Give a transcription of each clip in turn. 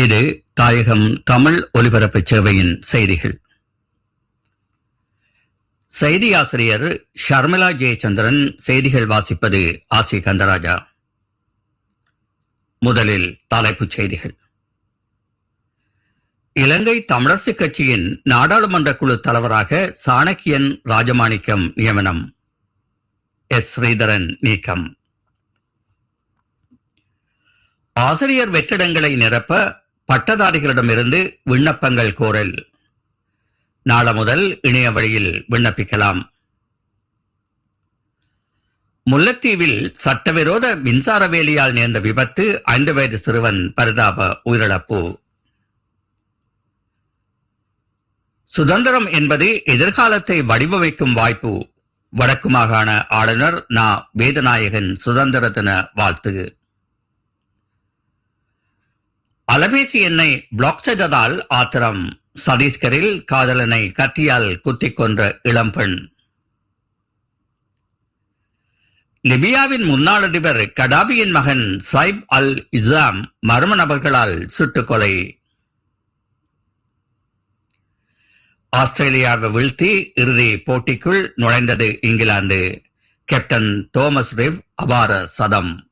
இது தாயகம் தமிழ் ஒலிபரப்பு சேவையின் செய்திகள். செய்தி ஆசிரியர் ஷர்மிளா ஜெயச்சந்திரன் செய்திகள் வாசிப்பது ஆசி கந்தராஜா. முதலில் தலைப்புச் செய்திகள். இலங்கை தமிழரசுக் கட்சியின் நாடாளுமன்ற குழு தலைவராக சாணக்கியன் ராஜமாணிக்கம் நியமனம். எஸ். ஸ்ரீதரன் நீக்கம். ஆசிரியர் வெற்றிடங்களை நிரப்ப பட்டதாரிகளிடமிருந்து விண்ணப்பங்கள் கோரல். நாள முதல் இணைய வழியில் விண்ணப்பிக்கலாம். முல்லைத்தீவில் சட்டவிரோத மின்சார வேலியால் நேர்ந்த விபத்து ஐந்து வயது சிறுவன் பரிதாப உயிரிழப்பு. சுதந்திரம் என்பது எதிர்காலத்தை வடிவமைக்கும் வாய்ப்பு. வடக்கு மாகாண ஆளுநர் நா. வேதநாயகன் சுதந்திர தின வாழ்த்து. அலபேசி எண்ணை பிளாக் செய்ததால் ஆத்திரம். சத்தீஸ்கரில் காதலனை கத்தியால் குத்திக் கொன்ற இளம்பெண் லிபியாவின் முன்னாள் அதிபர் கடாபியின் மகன் சைப் அல் இஸ்லாம் மர்ம நபர்களால் சுட்டுக்கொலை ஆஸ்திரேலியாவை வீழ்த்தி இறுதி போட்டிக்குள் நுழைந்தது இங்கிலாந்து. கேப்டன் தோமஸ் ரிவ் அபார சதம்.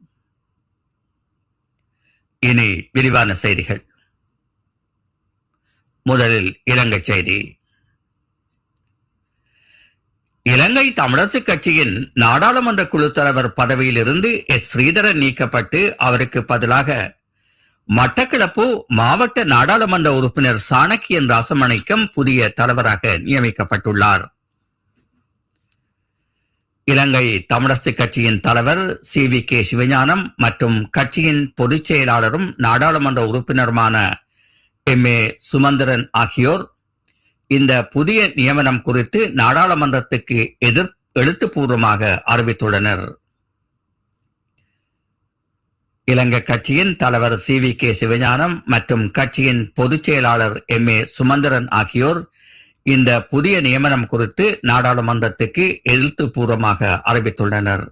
இனி விரிவான செய்திகள். முதலில் இலங்கை செய்தி. இலங்கை தமிழரசு கட்சியின் நாடாளுமன்ற குழு தலைவர் பதவியிலிருந்து எஸ். ஸ்ரீதரன் நீக்கப்பட்டு அவருக்கு பதிலாக மட்டக்களப்பு மாவட்ட நாடாளுமன்ற உறுப்பினர் சாணக்கியன் ராசமணிக்கம் புதிய தலைவராக நியமிக்கப்பட்டுள்ளார். இலங்கை தமிழரசு கட்சியின் தலைவர் சி வி கே சிவஞானம் மற்றும் கட்சியின் பொதுச் செயலாளரும் நாடாளுமன்ற உறுப்பினருமான எம். ஏ. சுமந்திரன் ஆகியோர் இந்த புதிய நியமனம் குறித்து நாடாளுமன்றத்துக்கு எதிர் எழுத்துப்பூர்வமாக அறிவித்துள்ளனர். இலங்கை கட்சியின் தலைவர் சி வி கே சிவஞானம் மற்றும் கட்சியின் பொதுச் செயலாளர் எம். ஏ. சுமந்திரன் ஆகியோர் இந்த புதிய நியமனம் குறித்து நாடாளுமன்றத்துக்கு எழுத்துப்பூர்வமாக அறிவித்துள்ளனர்.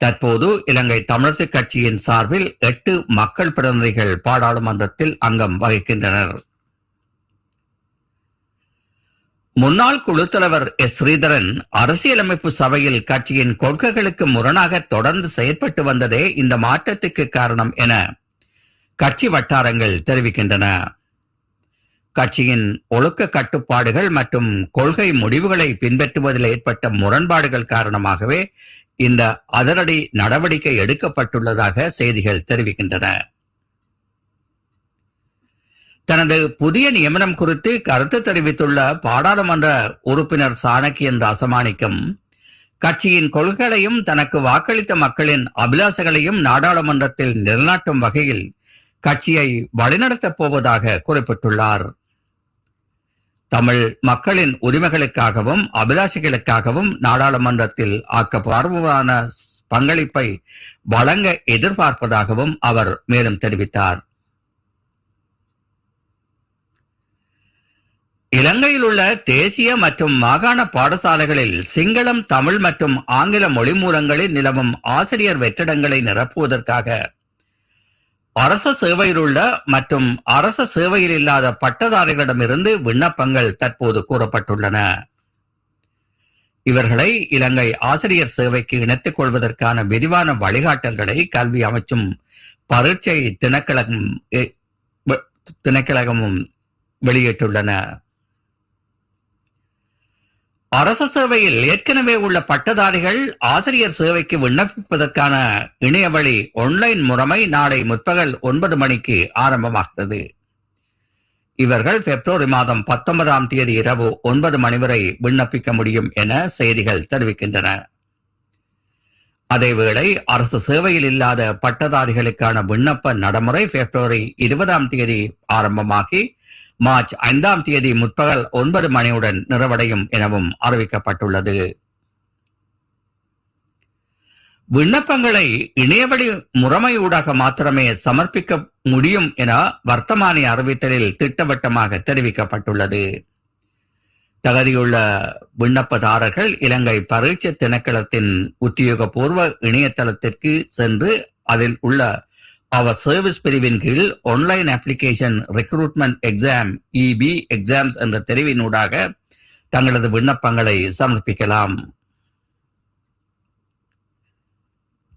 தற்போது இலங்கை தமிழரசு கட்சியின் சார்பில் எட்டு மக்கள் பிரதிநிதிகள் பாராளுமன்றத்தில் அங்கம் வகிக்கின்றனர். முன்னாள் குழு தலைவர் எஸ் ஸ்ரீதரன் அரசியலமைப்பு சபையில் கட்சியின் கொள்கைகளுக்கு முரணாக தொடர்ந்து செயற்பட்டு வந்ததே இந்த மாற்றத்துக்கு காரணம் என கட்சி வட்டாரங்கள் தெரிவிக்கின்றன. கட்சியின் ஒழுக்க கட்டுப்பாடுகள் மற்றும் கொள்கை முடிவுகளை பின்பற்றுவதில் ஏற்பட்ட முரண்பாடுகள் காரணமாகவே இந்த அதிரடி நடவடிக்கை எடுக்கப்பட்டுள்ளதாக செய்திகள் தெரிவிக்கின்றன. தனது புதிய நியமனம் குறித்து கருத்து தெரிவித்துள்ள பாராளுமன்ற உறுப்பினர் சாணக்கியன் ராசமாணிக்கம் கட்சியின் கொள்கைகளையும் தனக்கு வாக்களித்த மக்களின் அபிலாசைகளையும் நாடாளுமன்றத்தில் நிலநாட்டும் வகையில் கட்சியை வழிநடத்தப் போவதாக குறிப்பிட்டுள்ளார். தமிழ் மக்களின் உரிமைகளுக்காகவும் அபிலாஷைகளுக்காகவும் நாடாளுமன்றத்தில் ஆக்கப்பூர்வமான பங்களிப்பை வழங்க எதிர்பார்ப்பதாகவும் அவர் மேலும் தெரிவித்தார். இலங்கையில் உள்ள தேசிய மற்றும் மாகாண பாடசாலைகளில் சிங்களம் தமிழ் மற்றும் ஆங்கில மொழி மூலங்களில் நிலவும் ஆசிரியர் வெற்றிடங்களை நிரப்புவதற்காக அரச சேவையில் உள்ள மற்றும் அரச சேவையில் இல்லாத பட்டதாரிகளிடமிருந்து விண்ணப்பங்கள் தற்போது கூறப்பட்டுள்ளன. இவர்களை இலங்கை ஆசிரியர் சேவைக்கு இணைத்துக் கொள்வதற்கான விரிவான வழிகாட்டல்களை கல்வி அமைச்சும் பரீட்சை திணைக்களகம் திணைக்களகமும் வெளியிட்டுள்ளன. அரச சேவையில் ஏற்கனவே உள்ள பட்டதாரிகள் ஆசிரியர் சேவைக்கு விண்ணப்பிப்பதற்கான இணையவழி ஒன்லைன் முறைமை நாளை முற்பகல் ஒன்பது மணிக்கு ஆரம்பமாகிறது. இவர்கள் பிப்ரவரி மாதம் பத்தொன்பதாம் தேதி இரவு ஒன்பது மணி வரை விண்ணப்பிக்க முடியும் என செய்திகள் தெரிவிக்கின்றன. அதேவேளை அரசு சேவையில் இல்லாத பட்டதாரிகளுக்கான விண்ணப்ப நடைமுறை பிப்ரவரி இருபதாம் தேதி ஆரம்பமாகி மார்ச் ஐந்தாம் தேதி முற்பகல் ஒன்பது மணியுடன் நிறைவடையும் எனவும் அறிவிக்கப்பட்டுள்ளது. விண்ணப்பங்களை இணையவழி முறைமையூடாக மாத்திரமே சமர்ப்பிக்க முடியும் என வர்த்தமானி அறிவித்தலில் திட்டவட்டமாக தெரிவிக்கப்பட்டுள்ளது. தகுதியுள்ள விண்ணப்பதாரர்கள் இலங்கை பரீட்சை திணைக்களத்தின் உத்தியோகபூர்வ இணையதளத்திற்கு சென்று அதில் உள்ள அவர் சர்வீஸ் பிரிவின் கீழ் online application recruitment exam EB exams என்ற தெரிவினூடாக தங்களது விண்ணப்பங்களை சமர்ப்பிக்கலாம்.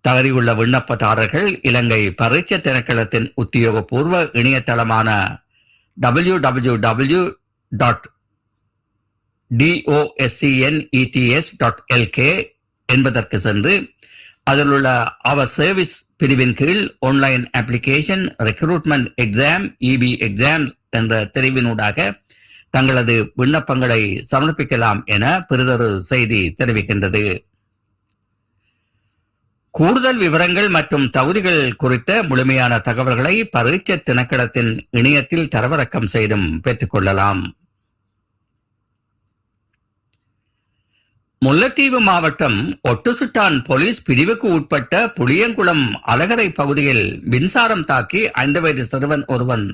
தவறியுள்ள விண்ணப்பதாரர்கள் இலங்கை பரீட்சை திணைக்களத்தின் உத்தியோகபூர்வ இணையதளமான W W W dot DOSCNETS dot LK என்பதற்கு சென்று அதில் உள்ள அவர் சர்வீஸ் பிரிவின் கீழ் online application recruitment exam EB exam என்ற தெரிவினூடாக தங்களது விண்ணப்பங்களை சமர்ப்பிக்கலாம் என பெரிதொரு செய்தி தெரிவிக்கின்றது. கூடுதல் விவரங்கள் மற்றும் தகுதிகள் குறித்த முழுமையான தகவல்களை பரீட்சை திணைக்களத்தின் இணையத்தில் தரவிறக்கம் செய்தும் பெற்றுக்கொள்ளலாம் முல்லைத்தீவு மாவட்டம் ஒட்டுசுட்டான் போலீஸ் பிரிவுக்கு உட்பட்ட புளியங்குளம் அலகரை பகுதியில் மின்சாரம் தாக்கி ஐந்து வயது சிறுவன் ஒருவன்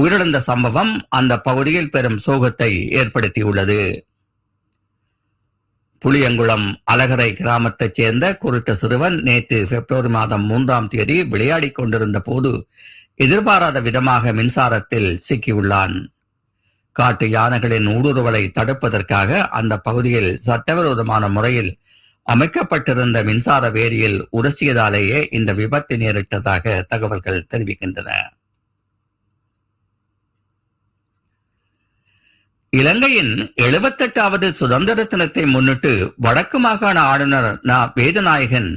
உயிரிழந்த சம்பவம் அந்த பகுதியில் பெரும் சோகத்தை ஏற்படுத்தியுள்ளது. புளியங்குளம் அலகரை கிராமத்தைச் சேர்ந்த குறித்த சிறுவன் நேற்று பிப்ரவரி மாதம் மூன்றாம் தேதி விளையாடிக் கொண்டிருந்த போது எதிர்பாராத விதமாக மின்சாரத்தில் சிக்கியுள்ளான். காட்டு யானைகளின் ஊடுருவலை தடுப்பதற்காக அந்த பகுதியில் சட்டவிரோதமான முறையில் அமைக்கப்பட்டிருந்த மின்சார வேலியில் உரசியதாலேயே இந்த விபத்து நேரிட்டதாக தகவல்கள் தெரிவிக்கின்றன. இலங்கையின் எழுபத்தெட்டாவது சுதந்திர தினத்தை முன்னிட்டு வடக்கு மாகாண ஆளுநர் ந வேதநாயகன்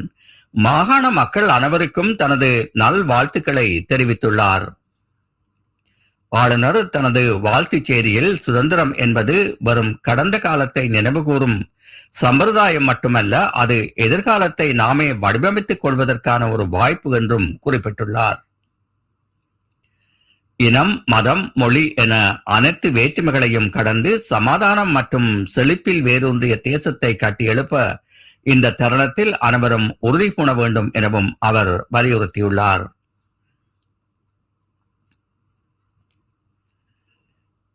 மாகாண மக்கள் அனைவருக்கும் தனது நல்வாழ்த்துக்களை தெரிவித்துள்ளார். ஆளுநர் தனது வாழ்த்துச் செய்தியில் சுதந்திரம் என்பது வரும் கடந்த காலத்தை நினைவுகூரும். சம்பிரதாயம் மட்டுமல்ல அது எதிர்காலத்தை நாமே வடிவமைத்துக் கொள்வதற்கான ஒரு வாய்ப்பு என்றும் குறிப்பிட்டுள்ளார். இனம் மதம் மொழி என அனைத்து வேற்றுமைகளையும் கடந்து சமாதானம் மற்றும் செழிப்பில் வேரூன்றிய தேசத்தை கட்டியெழுப்ப இந்த தருணத்தில் அனைவரும் உறுதி பூண வேண்டும் எனவும் அவர் வலியுறுத்தியுள்ளார்.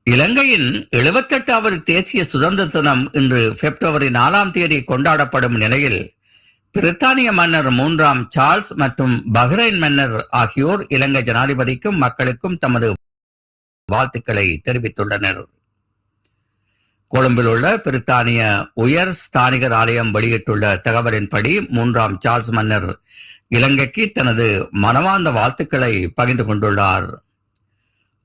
இலங்கையின் எழுபத்தெட்டாவது தேசிய சுதந்திர தினம் இன்று பிப்ரவரி நாலாம் தேதி கொண்டாடப்படும் நிலையில் பிரித்தானிய மன்னர் மூன்றாம் சார்ல்ஸ் மற்றும் பஹ்ரைன் மன்னர் ஆகியோர் இலங்கை ஜனாதிபதிக்கும் மக்களுக்கும் தமது வாழ்த்துக்களை தெரிவித்துள்ளனர். கொழும்பில் உள்ள பிரித்தானிய உயர் ஸ்தானிகர் ஆலயம் வெளியிட்டுள்ள தகவலின்படி மூன்றாம் சார்ல்ஸ் மன்னர் இலங்கைக்கு தனது மனவாந்த வாழ்த்துக்களை பகிர்ந்து கொண்டுள்ளார்.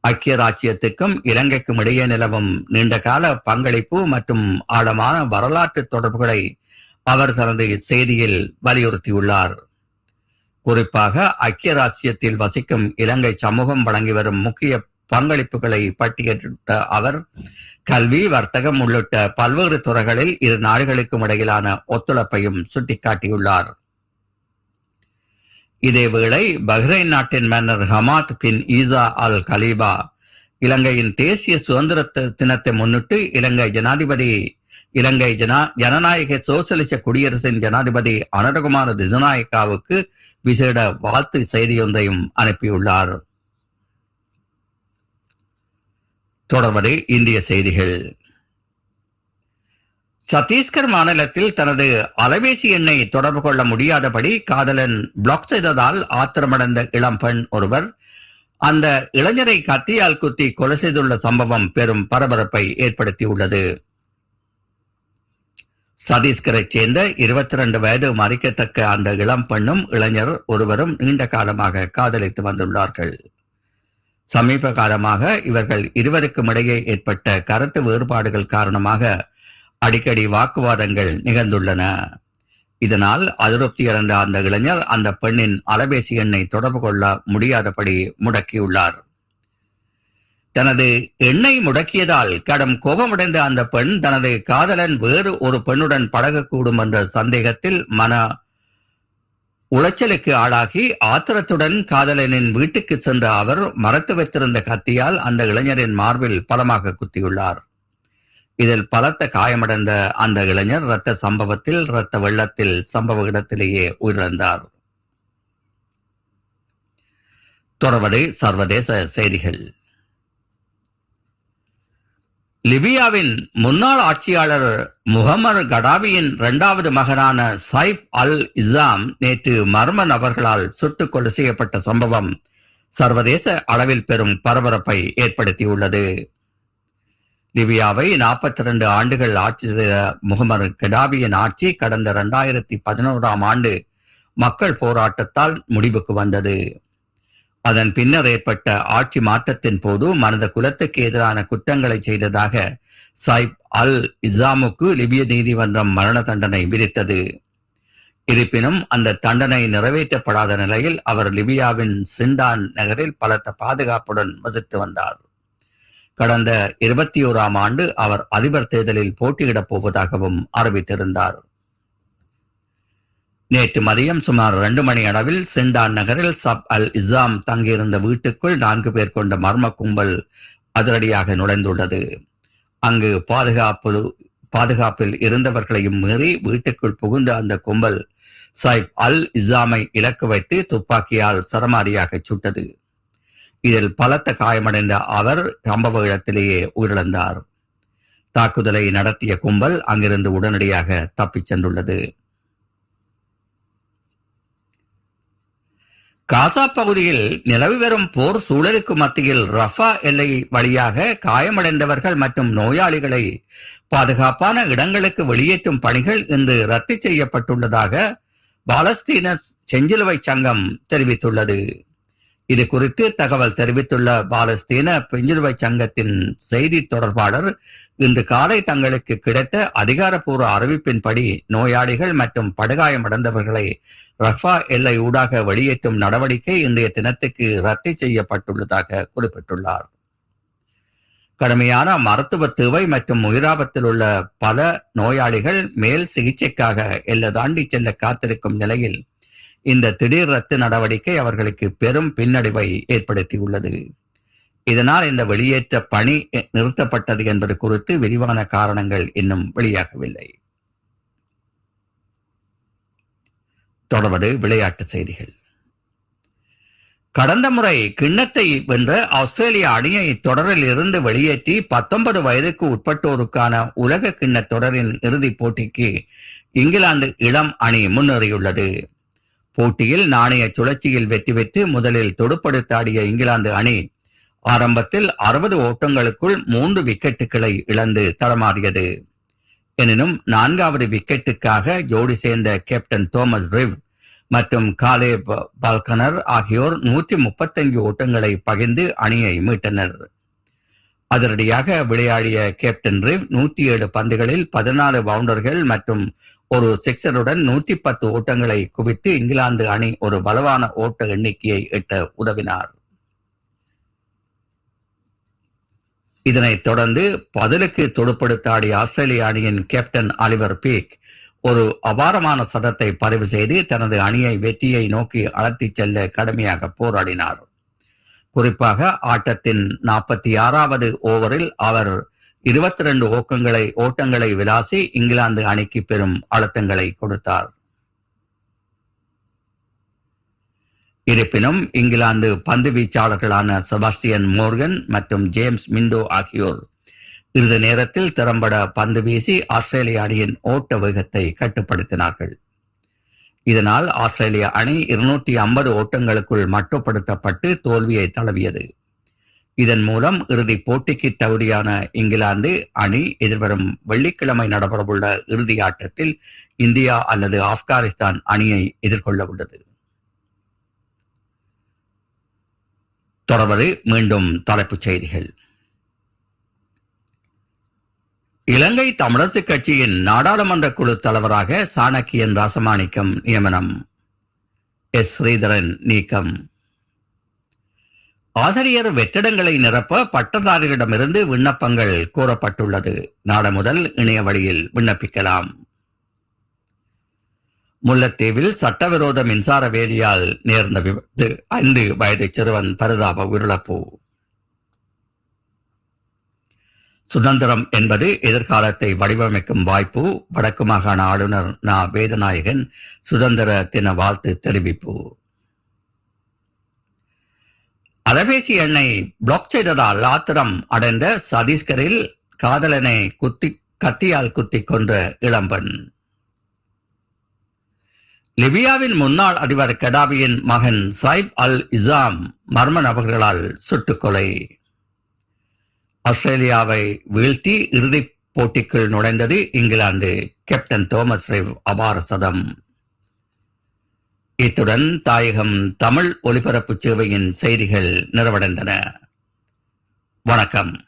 ஐக்கிய ராச்சியத்துக்கும் இலங்கைக்கும் இடையே நிலவும் நீண்டகால பங்களிப்பு மற்றும் ஆழமான வரலாற்று தொடர்புகளை அவர் தனது செய்தியில் வலியுறுத்தியுள்ளார். குறிப்பாக ஐக்கிய ராச்சியத்தில் வசிக்கும் இலங்கை சமூகம் வழங்கி வரும் முக்கிய பங்களிப்புகளை பட்டியலிட்ட அவர் கல்வி வர்த்தகம் உள்ளிட்ட பல்வேறு துறைகளில் இரு நாடுகளுக்கும் இடையிலான ஒத்துழைப்பையும் சுட்டிக்காட்டியுள்ளார். இதேவேளை பஹ்ரைன் நாட்டின் மன்னர் ஹமாத் பின் ஈசா அல் கலீபா இலங்கையின் தேசிய சுதந்திர தினத்தை முன்னிட்டு இலங்கை ஜனாதிபதி இலங்கை ஜனா ஜனநாயக சோசலிச குடியரசின் ஜனாதிபதி அனரகுமார திசநாயக்காவுக்கு விசேட வாழ்த்து செய்தியொன்றையும் அனுப்பியுள்ளார். தொடர்வது இந்திய செய்திகள். சத்தீஸ்கர் மாநிலத்தில் தனது அலைபேசி எண்ணை தொடர்பு கொள்ள முடியாதபடி காதலன் பிளாக் செய்ததால் ஆத்திரமடைந்த இளம்பெண் ஒருவர் அந்த இளைஞரை கத்தியால் குத்தி கொலை செய்துள்ள சம்பவம் பெரும் பரபரப்பை ஏற்படுத்தியுள்ளது. சத்தீஸ்கரைச் சேர்ந்த இருபத்தி ரெண்டு வயது மறிக்கத்தக்க அந்த இளம் பெண்ணும் இளைஞர் ஒருவரும் நீண்ட காலமாக காதலித்து வந்துள்ளார்கள். சமீப காலமாக இவர்கள் இருவருக்கும் இடையே ஏற்பட்ட கருத்து வேறுபாடுகள் காரணமாக அடிக்கடி வாக்குவாதங்கள் நிகழ்ந்துள்ளன. இதனால் அதிருப்தி அடைந்த அந்த இளைஞர் அந்த பெண்ணின் அலைபேசி எண்ணை தொடர்பு கொள்ள முடியாதபடி முடக்கியுள்ளார். தனது எண்ணை முடக்கியதால் கடும் கோபமடைந்த அந்த பெண் தனது காதலன் வேறு ஒரு பெண்ணுடன் பழகக்கூடும் என்ற சந்தேகத்தில் மன உளைச்சலுக்கு ஆளாகி ஆத்திரத்துடன் காதலனின் வீட்டுக்கு சென்ற அவர் மறைத்து வைத்திருந்த கத்தியால் அந்த இளைஞரின் மார்பில் பலமாக குத்தியுள்ளார். இதில் பலத்த காயமடைந்த அந்த இளைஞர் இரத்த சம்பவத்தில் இரத்த வெள்ளத்தில் சம்பவ இடத்திலேயே உயிரிழந்தார். தொடர்வதை சர்வதேச செய்திகள். லிபியாவின் முன்னாள் ஆட்சியாளர் முகமது கடாபியின் இரண்டாவது மகனான சைப் அல் இஸ்லாம் நேற்று மர்ம நபர்களால் சுட்டுக் கொலை செய்யப்பட்ட சம்பவம் சர்வதேச அளவில் பெரும் பரபரப்பை ஏற்படுத்தியுள்ளது. லிபியாவை 42 ஆண்டுகள் ஆட்சி செய்த முகமது கடாபியின் ஆட்சி கடந்த இரண்டாயிரத்தி பதினோராம் ஆண்டு மக்கள் போராட்டத்தால் முடிவுக்கு வந்தது. அதன் பின்னர் ஏற்பட்ட ஆட்சி மாற்றத்தின் போது மனித குலத்துக்கு எதிரான குற்றங்களை செய்ததாக சாயிப் அல் இசாமுக்கு லிபிய நீதிமன்றம் மரண தண்டனை விதித்தது. இருப்பினும் அந்த தண்டனை நிறைவேற்றப்படாத நிலையில் அவர் லிபியாவின் சிண்டான் நகரில் பலத்த பாதுகாப்புடன் வசித்து வந்தார். கடந்த இருபத்தி ஓராம் ஆண்டு அவர் அதிபர் தேர்தலில் போட்டியிடப் போவதாகவும் அறிவித்திருந்தார். நேற்று மதியம் சுமார் இரண்டு மணி அளவில் சிண்டான் நகரில் சப் அல் இஸ்லாம் தங்கியிருந்த வீட்டுக்குள் நான்கு பேர் கொண்ட மர்ம கும்பல் அதிரடியாக நுழைந்துள்ளது. அங்கு பாதுகாப்பு பாதுகாப்பில் இருந்தவர்களையும் மீறி வீட்டுக்குள் புகுந்த அந்த கும்பல் சாயிப் அல் இஸ்லாமை இலக்கு வைத்து துப்பாக்கியால் சரமாரியாக சுட்டது. இதில் பலத்த காயமடைந்த அவர் சம்பவ இடத்திலேயே உயிரிழந்தார். தாக்குதலை நடத்திய கும்பல் அங்கிருந்து உடனடியாக தப்பிச் சென்றுள்ளது. காசா பகுதியில் நிலவி வரும் போர் சூழலுக்கு மத்தியில் ரஃபா எல்லை வழியாக காயமடைந்தவர்கள் மற்றும் நோயாளிகளை பாதுகாப்பான இடங்களுக்கு வெளியேற்றும் பணிகள் இன்று ரத்து செய்யப்பட்டுள்ளதாக பாலஸ்தீன செஞ்சிலுவை சங்கம் தெரிவித்துள்ளது. இது குறித்து தகவல் தெரிவித்துள்ள பாலஸ்தீன பெஞ்சிலுவை சங்கத்தின் செய்தி தொடர்பாளர் இன்று காலை தங்களுக்கு கிடைத்த அதிகாரப்பூர்வ அறிவிப்பின்படி நோயாளிகள் மற்றும் படுகாயமடைந்தவர்களை ரஃபா எல்லை ஊடாக வெளியேற்றும் நடவடிக்கை இன்றைய தினத்துக்கு ரத்து செய்யப்பட்டுள்ளதாக குறிப்பிட்டுள்ளார். கடுமையான மருத்துவ தேவை மற்றும் உயிராபத்தில் உள்ள பல நோயாளிகள் மேல் சிகிச்சைக்காக எல்லை தாண்டி செல்ல காத்திருக்கும் நிலையில் இந்த திடீர் ரத்து நடவடிக்கை அவர்களுக்கு பெரும் பின்னடைவை ஏற்படுத்தியுள்ளது. இதனால் இந்த வெளியேற்ற பணி நிறுத்தப்பட்டது என்பது குறித்து விரிவான காரணங்கள் இன்னும் வெளியாகவில்லை. தொடர்வது விளையாட்டு செய்திகள். கடந்த முறை கிண்ணத்தை வென்ற ஆஸ்திரேலிய அணியை தொடரில் இருந்து வெளியேற்றி பத்தொன்பது வயதுக்கு உட்பட்டோருக்கான உலக கிண்ண தொடரின் இறுதிப் போட்டிக்கு இங்கிலாந்து இளம் அணி முன்னேறியுள்ளது. போட்டியில் நாணய சுழற்சியில் வெற்றி பெற்று முதலில் தொடுப்படுத்தாடிய இங்கிலாந்து அணி ஆரம்பத்தில் அறுபது ஓட்டங்களுக்குள் மூன்று விக்கெட்டுகளை இழந்து தடமாறியது. எனினும் நான்காவது விக்கெட்டுக்காக ஜோடி சேர்ந்த கேப்டன் தோமஸ் ரிவ் மற்றும் காலே பால்கனர் ஆகியோர் நூற்றி முப்பத்தஞ்சு ஓட்டங்களை பகிர்ந்து அணியை மீட்டனர். அதிரடியாக விளையாடிய கேப்டன் ரிவ் நூத்தி ஏழு பந்துகளில் பதினாலு பவுண்டர்கள் மற்றும் ஒரு சிக்ஸருடன் நூத்தி பத்து ஓட்டங்களை குவித்து இங்கிலாந்து அணி ஒரு பலவான ஓட்ட எண்ணிக்கையை எட்ட உதவினார். இதனைத் தொடர்ந்து பதிலுக்கு தொடுப்படுத்தாடிய ஆஸ்திரேலிய அணியின் கேப்டன் ஆலிவர் பீக் ஒரு அபாரமான சதத்தை பதிவு செய்து தனது அணியை வெற்றியை நோக்கி அழைத்துச் செல்ல கடுமையாக போராடினார். குறிப்பாக ஆட்டத்தின் நாற்பத்தி ஆறாவது ஓவரில் அவர் இருபத்தி ரெண்டு ஓக்கங்களை ஓட்டங்களை விளாசி இங்கிலாந்து அணிக்கு பெரும் அழுத்தங்களை கொடுத்தார். இருப்பினும் இங்கிலாந்து பந்து வீச்சாளர்களான செபாஸ்டியன் மோர்கன் மற்றும் ஜேம்ஸ் மிண்டோ ஆகியோர் இறுதி நேரத்தில் திறம்பட பந்து வீசி ஆஸ்திரேலிய அணியின் ஓட்ட வேகத்தை கட்டுப்படுத்தினார்கள். இதனால் ஆஸ்திரேலிய அணி இருநூற்றி ஐம்பது ஓட்டங்களுக்குள் மட்டுப்படுத்தப்பட்டு தோல்வியை தழுவியது. இதன் மூலம் இறுதி போட்டிக்கு தகுதியான இங்கிலாந்து அணி எதிர்வரும் வெள்ளிக்கிழமை நடைபெறவுள்ள இறுதி ஆட்டத்தில் இந்தியா அல்லது ஆப்கானிஸ்தான் அணியை எதிர்கொள்ள உள்ளது. தொடர்வது மீண்டும் தலைப்புச் செய்திகள். இலங்கை தமிழரசு கட்சியின் நாடாளுமன்ற குழு தலைவராக சாணக்கியன் ராசமாணிக்கம் நியமனம். எஸ். ஸ்ரீதரன் நீக்கம். ஆசிரியர் வெற்றிடங்களை நிரப்ப பட்டதாரிகளிடமிருந்து விண்ணப்பங்கள் கோரப்பட்டுள்ளது. நாடு முதல் இணைய வழியில் விண்ணப்பிக்கலாம். முல்லைத்தீவில் சட்டவிரோத மின்சார வேலியால் நேர்ந்த விபத்து ஐந்து வயது சிறுவன் பரிதாப உயிரிழப்பு. சுதந்திரம் என்பது எதிர்காலத்தை வடிவமைக்கும் வாய்ப்பு. வடக்கு மாகாண ஆளுநர் நா. வேதநாயகன் சுதந்திர தின வாழ்த்து தெரிவிப்பு. அலைபேசி எண்ணை பிளாக் செய்ததால் ஆத்திரம் அடைந்த சத்தீஸ்கரில் காதலனை குத்தி கத்தியால் குத்தி கொன்ற இளம்பெண் லிபியாவின் முன்னாள் அதிபர் கடாபியின் மகன் சைப் அல் இசாம் மர்ம நபர்களால் சுட்டுக் கொலை. ஆஸ்திரேலியாவை வீழ்த்தி இறுதிப் போட்டிக்குள் நுழைந்தது இங்கிலாந்து. கேப்டன் தோமஸ் ரேவ் அபார சதம். இத்துடன் தாயகம் தமிழ் ஒலிபரப்பு சேவையின் செய்திகள் நிறைவடைந்தன. வணக்கம்.